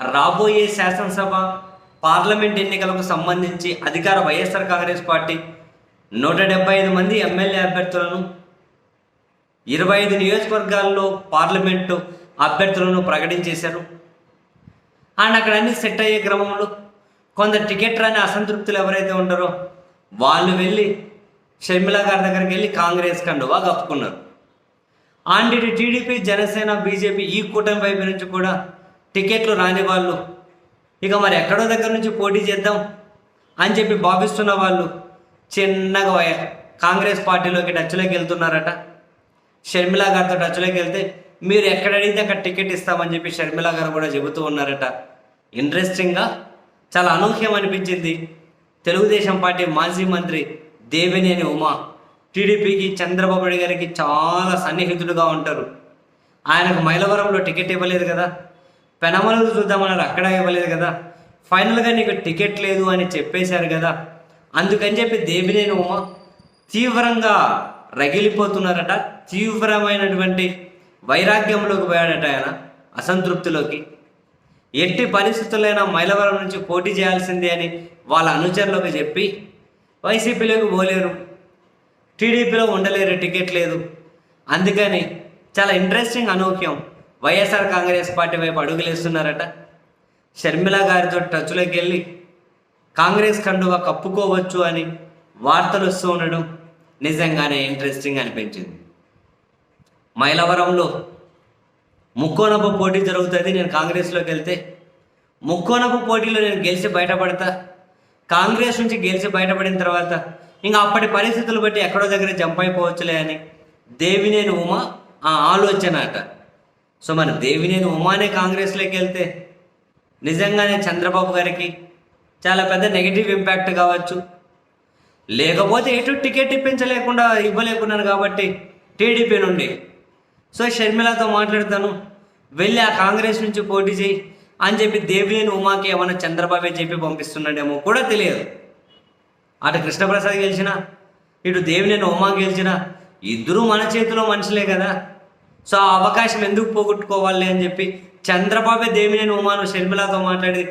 రాబోయే శాసనసభ పార్లమెంట్ ఎన్నికలకు సంబంధించి అధికార వైఎస్ఆర్ కాంగ్రెస్ పార్టీ నూట డెబ్బై ఐదు మంది ఎమ్మెల్యే అభ్యర్థులను ఇరవై ఐదు నియోజకవర్గాల్లో పార్లమెంటు అభ్యర్థులను ప్రకటించేశారు. అండ్ అక్కడ అన్ని సెట్ అయ్యే క్రమంలో కొందరు టికెట్ రాని అసంతృప్తులు ఎవరైతే ఉంటారో వాళ్ళు వెళ్ళి షర్మిల గారి దగ్గరికి వెళ్ళి కాంగ్రెస్ కండువా కప్పుకున్నారు. అండ్ ఇటు టీడీపీ జనసేన బీజేపీ ఈ కూటమి వైపు నుంచి కూడా టికెట్లు రాని వాళ్ళు. ఇక మరి ఎక్కడో దగ్గర నుంచి పోటీ చేద్దాం అని చెప్పి భావిస్తున్న వాళ్ళు చిన్నగా కాంగ్రెస్ పార్టీలోకి టచ్లోకి వెళ్తున్నారట. షర్మిల గారితో టచ్లోకి వెళ్తే మీరు ఎక్కడ అడిగితే అక్కడ టికెట్ ఇస్తామని చెప్పి షర్మిల గారు కూడా చెబుతూ ఉన్నారట. ఇంట్రెస్టింగ్గా చాలా అనూహ్యం అనిపించింది. తెలుగుదేశం పార్టీ మాజీ మంత్రి దేవినేని ఉమా టీడీపీకి చంద్రబాబు నాయుడు గారికి చాలా సన్నిహితుడుగా ఉంటారు. ఆయనకు మైలవరంలో టికెట్ ఇవ్వలేదు కదా. పెనమలూరు చూద్దామన్నారు అక్కడ ఇవ్వలేదు కదా. ఫైనల్గా నీకు టికెట్ లేదు అని చెప్పేశారు కదా. అందుకని చెప్పి దేవినేని ఉమ తీవ్రంగా రగిలిపోతున్నారట. తీవ్రమైనటువంటి వైరాగ్యంలోకి పోయాడట ఆయన అసంతృప్తిలోకి. ఎట్టి పరిస్థితులైనా మైలవరం నుంచి పోటీ చేయాల్సిందే అని వాళ్ళ అనుచరులకు చెప్పి వైసీపీలోకి పోలేరు. టీడీపీలో ఉండలేరు టికెట్ లేదు. అందుకని చాలా ఇంట్రెస్టింగ్ అనూహ్యం వైఎస్ఆర్ కాంగ్రెస్ పార్టీ వైపు అడుగులేస్తున్నారట. షర్మిల గారితో టచ్లోకి వెళ్ళి కాంగ్రెస్ కండువా కప్పుకోవచ్చు అని వార్తలు వస్తూ ఉండడం నిజంగానే ఇంట్రెస్టింగ్ అనిపించింది. మైలవరంలో ముక్కోనపు పోటీ జరుగుతుంది. నేను కాంగ్రెస్లోకి వెళ్తే ముక్కోనపు పోటీలో నేను గెలిచి బయటపడతా కాంగ్రెస్ నుంచి గెలిచి బయటపడిన తర్వాత ఇంకా అప్పటి పరిస్థితులు బట్టి ఎక్కడో దగ్గర జంప్ అయిపోవచ్చులే అని దేవినేని ఉమ ఆ ఆలోచన అట. సో మన దేవినేని ఉమానే కాంగ్రెస్లోకి వెళ్తే నిజంగానే చంద్రబాబు గారికి చాలా పెద్ద నెగిటివ్ ఇంపాక్ట్ కావచ్చు. లేకపోతే ఎటు టికెట్ ఇప్పించలేకుండా ఇవ్వలేకున్నాను కాబట్టి టీడీపీ నుండి. సో షర్మిలతో మాట్లాడతాను. వెళ్ళి ఆ కాంగ్రెస్ నుంచి పోటీ చేయి అని చెప్పి దేవినేని ఉమాకి ఏమన్నా చంద్రబాబే చెప్పి పంపిస్తున్నాడేమో కూడా తెలియదు. అటు కృష్ణప్రసాద్ గెలిచినా ఇటు దేవినేని ఉమా గెలిచినా ఇద్దరూ మన చేతిలో మనుషులే కదా. సో ఆ అవకాశం ఎందుకు పోగొట్టుకోవాలి అని చెప్పి చంద్రబాబే దేవినేని ఉమాను షర్మిలతో మాట్లాడి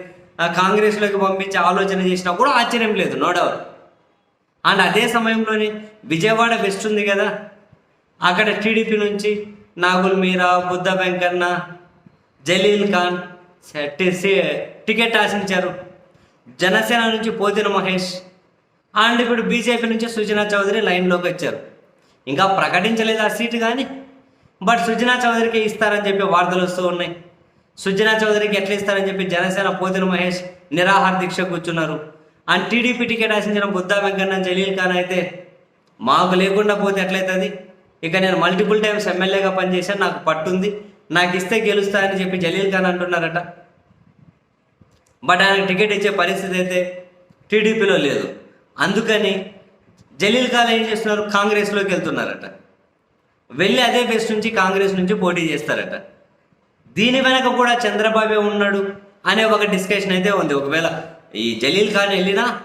కాంగ్రెస్లోకి పంపించి ఆలోచన చేసినా కూడా ఆశ్చర్యం లేదు నో డౌట్ అండ్ అదే సమయంలోనే విజయవాడ వెస్ట్ ఉంది కదా అక్కడ టీడీపీ నుంచి నాగుల్ మీరా బుద్ధ వెంకన్న జలీల్ ఖాన్ టికెట్ ఆశించారు. జనసేన నుంచి పోతిన మహేష్ అండ్ ఇప్పుడు బీజేపీ నుంచి సుజనా చౌదరి లైన్లోకి వచ్చారు. ఇంకా ప్రకటించలేదు ఆ సీటు కానీ బట్ సుజనా చౌదరికి ఇస్తారని చెప్పి వార్తలు వస్తూ ఉన్నాయి. సుజనా చౌదరికి ఎట్లా ఇస్తారని చెప్పి జనసేన పోతిన మహేష్ నిరాహార దీక్ష కూర్చున్నారు. అండ్ టీడీపీ టికెట్ ఆశించిన బుద్ధా వెంకన్న జలీల్ ఖాన్ అయితే మాకు లేకుండా పోతే ఎట్లయితుంది? ఇక నేను మల్టిపుల్ టైమ్స్ ఎమ్మెల్యేగా పనిచేశాను నాకు పట్టుంది. నాకు ఇస్తే గెలుస్తా అని చెప్పి జలీల్ ఖాన్ అంటున్నారట. బట్ ఆయనకు టికెట్ ఇచ్చే పరిస్థితి అయితే టీడీపీలో లేదు. అందుకని జలీల్ ఖాన్ ఏం చేస్తున్నారు? కాంగ్రెస్లోకి వెళ్తున్నారట. వెళ్ళి అదే ఫెస్ట్ నుంచి కాంగ్రెస్ నుంచి పోటీ చేస్తారట. దీని వెనక కూడా చంద్రబాబే ఉన్నాడు అనే ఒక డిస్కషన్ అయితే ఉంది. ఒకవేళ ఈ జలీల్ ఖాన్ వెళ్ళినా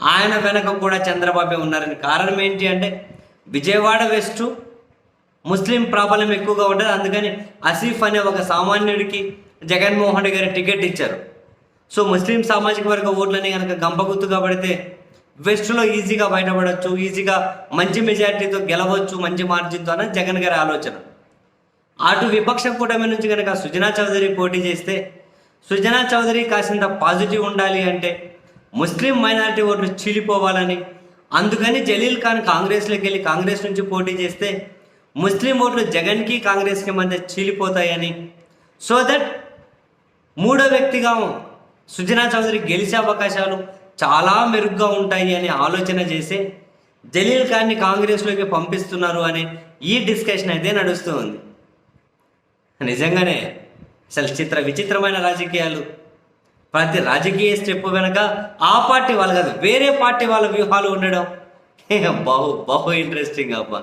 ఆయన వెనక కూడా చంద్రబాబే ఉన్నారని కారణం ఏంటి అంటే విజయవాడ వెస్ట్ ముస్లిం ప్రాబల్యం ఎక్కువగా ఉంటుంది. అందుకని అసీఫ్ అనే ఒక సామాన్యుడికి జగన్మోహన్ రెడ్డి గారి టికెట్ ఇచ్చారు. సో ముస్లిం సామాజిక వర్గ ఓట్లని కనుక గంపగుత్తుగా పడితే వెస్ట్లో ఈజీగా బయటపడవచ్చు ఈజీగా మంచి మెజారిటీతో గెలవచ్చు మంచి మార్జిన్తో అని జగన్ గారి ఆలోచన. అటు విపక్ష కూటమి నుంచి కనుక సుజనా చౌదరి పోటీ చేస్తే సుజనా చౌదరి కాసింత పాజిటివ్ ఉండాలి అంటే ముస్లిం మైనారిటీ ఓట్లు చీలిపోవాలని అందుకని జలీల్ ఖాన్ కాంగ్రెస్లోకి వెళ్ళి కాంగ్రెస్ నుంచి పోటీ చేస్తే ముస్లిం ఓట్లు జగన్కి కాంగ్రెస్కి మధ్య చీలిపోతాయని. సో దట్ మూడో వ్యక్తిగా సుజనా చౌదరి గెలిచే అవకాశాలు చాలా మెరుగ్గా ఉంటాయి అని ఆలోచన చేసి జలీల్ ఖాన్ని కాంగ్రెస్లోకి పంపిస్తున్నారు అనే ఈ డిస్కషన్ అయితే నడుస్తూ ఉంది నిజంగానే అసలు చిత్ర విచిత్రమైన రాజకీయాలు. ప్రతి రాజకీయ స్టెప్ వెనక ఆ పార్టీ వాళ్ళు కాదు వేరే పార్టీ వాళ్ళ వ్యూహాలు ఉండడం. బహు బహు ఇంట్రెస్టింగ్ అబ్బా.